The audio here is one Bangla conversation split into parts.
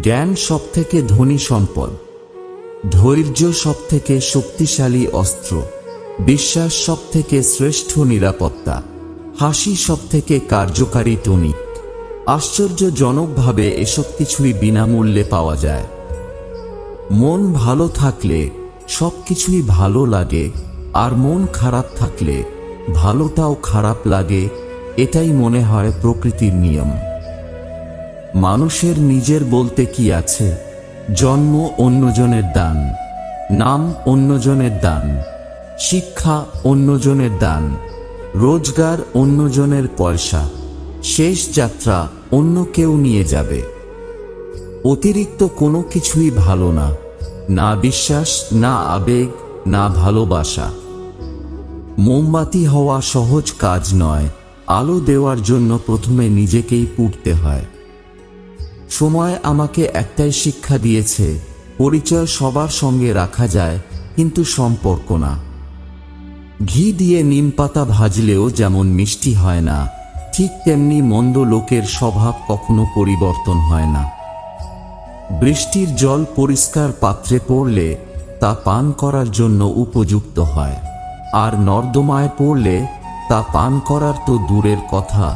জ্ঞান সবথেকে ধনী সম্পদ, ধৈর্য সবথেকে শক্তিশালী অস্ত্র, বিশ্বাস সবথেকে শ্রেষ্ঠ নিরাপত্তা, হাসি সবথেকে কার্যকারী টনিক। আশ্চর্যজনকভাবে এসব কিছুই বিনামূল্যে পাওয়া যায়। মন ভালো থাকলে সব কিছুই ভালো লাগে আর মন খারাপ থাকলে ভালোটাও খারাপ লাগে, এটাই মনে হয় প্রকৃতির নিয়ম। মানুষের নিজের বলতে কি আছে? জন্ম অন্যজনের দান, নাম অন্যজনের দান, শিক্ষা অন্যজনের দান, রোজগার অন্যজনের পয়সা, শেষ যাত্রা অন্য কেউ নিয়ে যাবে। অতিরিক্ত কোনো কিছুই ভালো না না বিশ্বাস, না আবেগ, না ভালোবাসা। মোমবাতি হওয়া সহজ কাজ নয়, আলো দেওয়ার জন্য প্রথমে নিজেকেই পুড়তে হয়। সময় আমাকে একটাই শিক্ষা দিয়েছে, পরিচয় সবার সঙ্গে রাখা যায়, কিন্তু সম্পর্ক না। ঘি দিয়ে নিম পাতা ভাজলেও যেমন মিষ্টি হয় না, ঠিক তেমনি মন্দ লোকের স্বভাব কখনো পরিবর্তন হয় না। বৃষ্টির জল পরিষ্কার পাত্রে পড়লে তা পান করার জন্য উপযুক্ত হয়, আর নর্দমায় পড়লে তা পান করার তো দূরের কথা,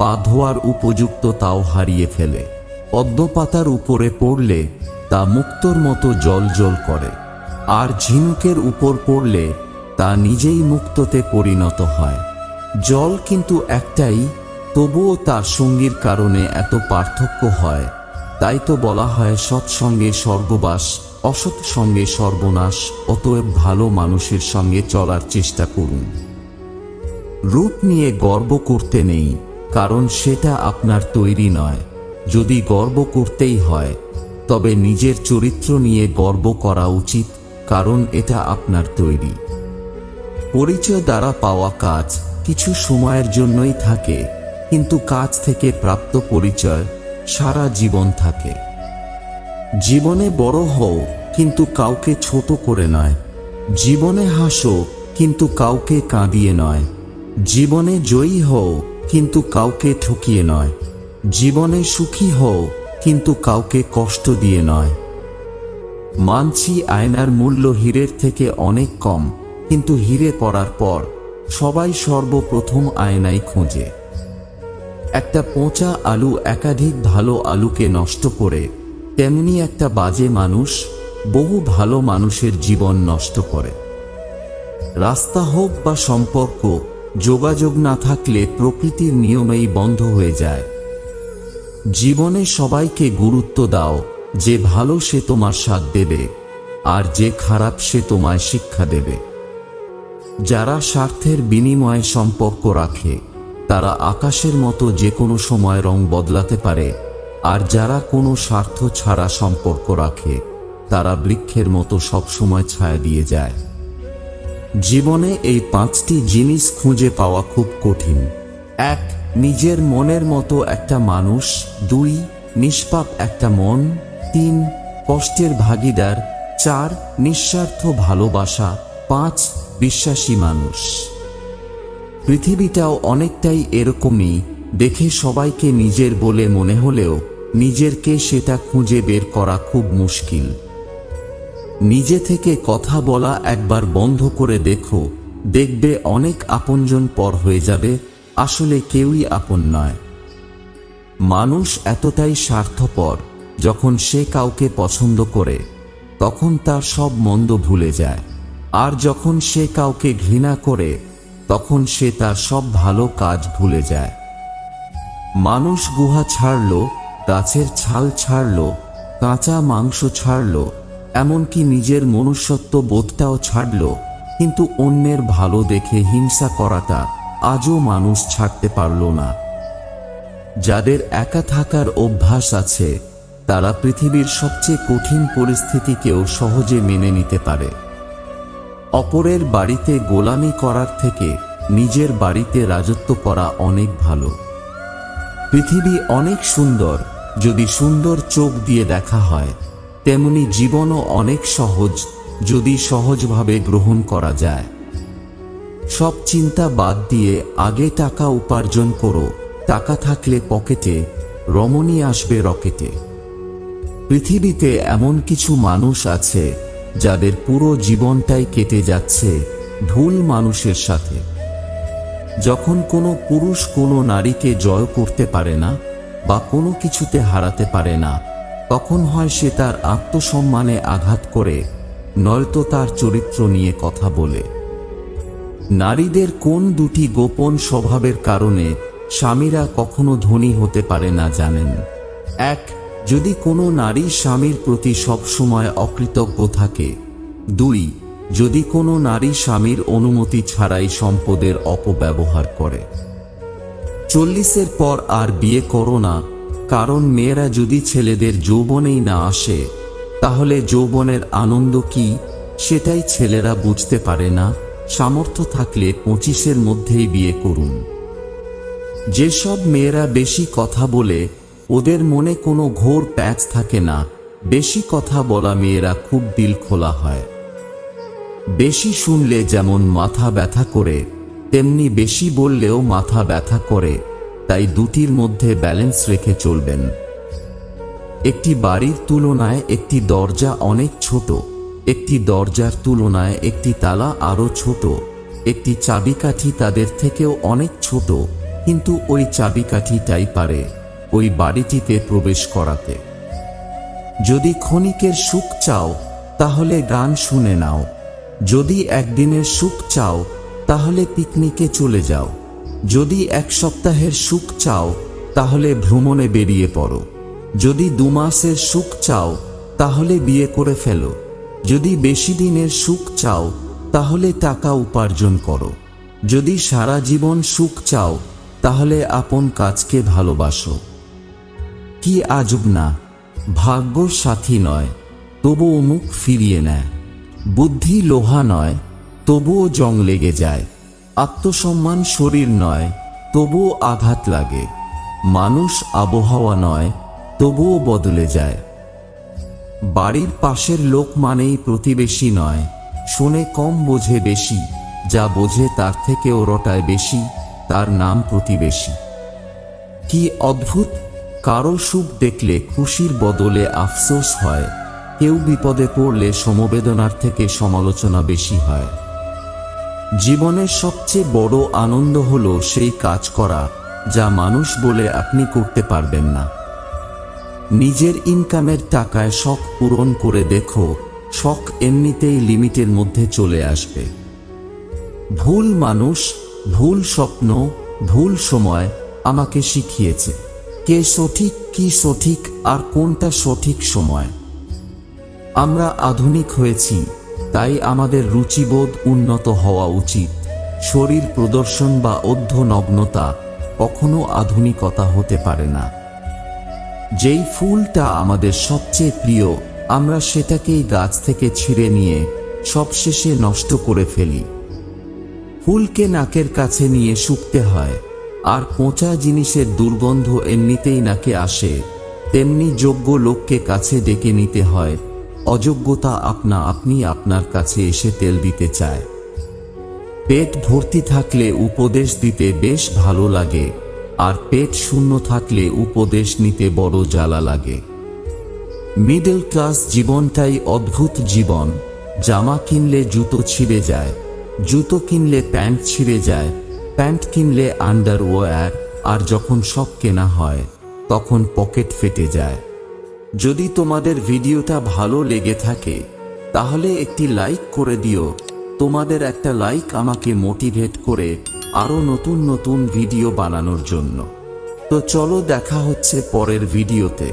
পা ধোয়ার উপযুক্ত তাও হারিয়ে ফেলে। পদ্মপাতার উপরে পড়লে তা মুক্তর মতো জল জল করে, আর ঝিনুকের উপর পড়লে তা নিজেই মুক্ততে পরিণত হয়। জল কিন্তু একটাই, তবুও তার সঙ্গীর কারণে এত পার্থক্য হয়, তাই তো বলা হয় সৎসঙ্গে স্বর্গবাস, অসৎ সঙ্গে সর্বনাশ, অতএব ভালো মানুষের সঙ্গে চলার চেষ্টা করুন। রূপ নিয়ে গর্ব করতে নেই, কারণ সেটা আপনার তৈরি নয়। যদি গর্ব করতেই হয়, তবে নিজের চরিত্র নিয়ে গর্ব করা উচিত, কারণ এটা আপনার তৈরি। পরিচয় দ্বারা পাওয়া কাজ কিছু সময়ের জন্যই থাকে, কিন্তু কাজ থেকে প্রাপ্ত পরিচয় সারা জীবন থাকে। জীবনে বড় হও, কিন্তু কাউকে ছোট করে নয়। জীবনে হাসো, কিন্তু কাউকে কাঁদিয়ে নয়। জীবনে জয়ী হও, কিন্তু কাউকে ঠকিয়ে নয়। জীবনে সুখী হও, কিন্তু কাউকে কষ্ট দিয়ে নয়। মানছি আয়নার মূল্য হীরের থেকে অনেক কম, কিন্তু হিরে পড়ার পর সবাই সর্বপ্রথম আয়নাই খোঁজে। একটা পচা আলু একাধিক ভালো আলুকে নষ্ট করে, তেমনি একটা বাজে মানুষ বহু ভালো মানুষের জীবন নষ্ট করে। রাস্তা হোক বা সম্পর্ক, যোগাযোগ না থাকলে প্রকৃতির নিয়মেই বন্ধ হয়ে যায়। জীবনে সবাইকে গুরুত্ব দাও, যে ভালো সে তোমার সাথ দেবে, আর যে খারাপ সে তোমায় শিক্ষা দেবে। যারা স্বার্থের বিনিময়ে সম্পর্ক রাখে, তারা আকাশের মতো যে কোনো সময় রং বদলাতে পারে, আর যারা কোনো স্বার্থ ছাড়া সম্পর্ক রাখে, তারা বৃক্ষের মতো সবসময় ছায়া দিয়ে যায়। জীবনে এই পাঁচটি জিনিস খুঁজে পাওয়া খুব কঠিন। এক নিজের মনের মতো একটা মানুষ, দুই, নিষ্পাপ একটা মন, তিন, কষ্টের ভাগিদার, চার, নিঃস্বার্থ ভালোবাসা, পাঁচ, বিশ্বাসী মানুষ। পৃথিবীটাও অনেকটাই এরকমই, দেখে সবাইকে নিজের বলে মনে হলেও, নিজেরকে সেটা খুঁজে বের করা খুব মুশকিল। নিজে থেকে কথা বলা একবার বন্ধ করে দেখো, দেখবে অনেক আপনজন পর হয়ে যাবে আসলে কেউই আপন নয়। মানুষ এতটাই স্বার্থপর, যখন সে কাউকে পছন্দ করে, তখন তার সব মন্দ ভুলে যায়। আর যখন সে কাউকে ঘৃণা করে, তখন সে তার সব ভালো কাজ ভুলে যায়। মানুষ গুহা ছাড়ল, গাছের ছাল ছাড়ল, কাঁচা মাংস ছাড়ল, এমনকি নিজের মনুষ্যত্ব বোধটাও ছাড়ল, কিন্তু অন্যের ভালো দেখে হিংসা করাটা আজও মানুষ ছাড়তে পারল না। যাদের একা থাকার অভ্যাস আছে, তারা পৃথিবীর সবচেয়ে কঠিন পরিস্থিতিকেও সহজে মেনে নিতে পারে। অপরের বাড়িতে গোলামি করার থেকে নিজের বাড়িতে রাজত্ব করা অনেক ভালো। পৃথিবী অনেক সুন্দর, যদি সুন্দর চোখ দিয়ে দেখা হয়, তেমনি জীবনও অনেক সহজ, যদি সহজভাবে গ্রহণ করা যায়। সব চিন্তা বাদ দিয়ে আগে টাকা উপার্জন করো। টাকা থাকলে পকেটে, রমণী আসবে রকেটে। পৃথিবীতে এমন কিছু মানুষ আছে, যাদের পুরো জীবনটাই কেটে যাচ্ছে ভুল মানুষের সাথে। যখন কোনো পুরুষ কোনো নারীকে জয় করতে পারে না বা কোনো কিছুতে হারাতে পারে না, তখন হয় সে তার আত্মসম্মানে আঘাত করে, নয়তো তার চরিত্র নিয়ে কথা বলে। নারীদের কোন দুটি গোপন স্বভাবের কারণে স্বামীরা কখনো ধনী হতে পারে না জানেন। এক, যদি কোনো নারী স্বামীর প্রতি সবসময় অকৃতজ্ঞ থাকে। দুই, যদি কোনো নারী স্বামীর অনুমতি ছাড়াই সম্পদের অপব্যবহার করে। চল্লিশের পর আর বিয়ে করো না, কারণ মেয়েরা যদি ছেলেদের যৌবনেই না আসে, তাহলে যৌবনের আনন্দ কি, সেটাই ছেলেরা বুঝতে পারে না। সামর্থ্য থাকলে পঁচিশের মধ্যেই বিয়ে করুন। যেসব মেয়েরা বেশি কথা বলে, ওদের মনে কোনো ঘোর প্যাচ থাকে না। বেশি কথা বলা মেয়েরা খুব দিল খোলা হয়। বেশি শুনলে যেমন মাথা ব্যথা করে, তেমনি বেশি বললেও মাথা ব্যথা করে। তাই দুটির মধ্যে ব্যালেন্স রেখে চলবেন। একটি বাড়ির তুলনায় একটি দরজা অনেক ছোট। একটি দরজার তুলনায় একটি তালা আরও ছোট। একটি চাবিকাঠি তাদের থেকেও অনেক ছোট, কিন্তু ওই চাবিকাঠিটাই পারে ওই বাড়িটিতে প্রবেশ করাতে। যদি ক্ষণিকের সুখ চাও, তাহলে গান শুনে নাও। যদি একদিনের সুখ চাও, তাহলে পিকনিকে চলে যাও। যদি এক সপ্তাহের সুখ চাও, তাহলে ভ্রমণে বেরিয়ে পড়ো। যদি দু মাসের সুখ চাও, তাহলে বিয়ে করে ফেলো। যদি বেশি দিনের সুখ চাও, তাহলে টাকা উপার্জন করো। যদি সারা জীবন সুখ চাও, তাহলে আপন কাজকে ভালোবাসো। কি আজব না, ভাগ্য সাথী নয়, তবুও মুখ ফিরিয়ে নেয়। বুদ্ধি লোহা নয়, তবুও জং লেগে যায়। আত্মসম্মান শরীর নয়, তবুও আঘাত লাগে। মানুষ আবহাওয়া নয়, তবুও বদলে যায়। বাড়ির পাশের লোক মানেই প্রতিবেশী নয়। শুনে কম বোঝে বেশি, যা বোঝে তার থেকেও রটায় বেশি, তার নাম প্রতিবেশী। কি অদ্ভুত! কারও সুখ দেখলে খুশির বদলে আফসোস হয়। কেউ বিপদে পড়লে সমবেদনার থেকে সমালোচনা বেশি হয়। জীবনের সবচেয়ে বড় আনন্দ হলো সেই কাজ করা, যা মানুষ বলে আপনি করতে পারবেন না। নিজের ইনকামের টাকায় শখ পূরণ করে দেখো, শখ এমনিতেই লিমিটের মধ্যে চলে আসবে। ভুল মানুষ, ভুল স্বপ্ন, ভুল সময় আমাকে শিখিয়েছে, কে সঠিক, কি সঠিক, আর কোনটা সঠিক সময়। আমরা আধুনিক হয়েছি, তাই আমাদের রুচিবোধ উন্নত হওয়া উচিত। শরীর প্রদর্শন বা অর্ধনগ্নতা কখনো আধুনিকতা হতে পারে না। যেই ফুলটা আমাদের সবচেয়ে প্রিয়, আমরা সেটাকেই গাছ থেকে ছিঁড়ে নিয়ে সবশেষে নষ্ট করে ফেলি। ফুলকে নাকের কাছে নিয়ে শুকতে হয়, আর পচা জিনিসের দুর্গন্ধ এমনিতেই নাকে আসে। তেমনি যোগ্য লোককে কাছে ডেকে নিতে হয়, অযোগ্যতা আপনা আপনি আপনার কাছে এসে তেল দিতে চায়। পেট ভর্তি থাকলে উপদেশ দিতে বেশ ভালো লাগে। আর পেট শূন্য থাকলে উপদেশ নিতে বড় জ্বালা লাগে। মিডল ক্লাস জীবনটাই অদ্ভুত জীবন। জামা কিনলে জুতো ছিঁড়ে যায়, জুতো কিনলে প্যান্ট ছিঁড়ে যায়, প্যান্ট কিনলে আন্ডারওয়্যার, আর যখন সব কেনা হয়, তখন পকেট ফেটে যায়। যদি তোমাদের ভিডিওটা ভালো লেগে থাকে, তাহলে একটি লাইক করে দিও। তোমাদের একটা লাইক আমাকে মোটিভেট করে আরও নতুন নতুন ভিডিও বানানোর জন্য। তো চলো দেখা হচ্ছে পরের ভিডিওতে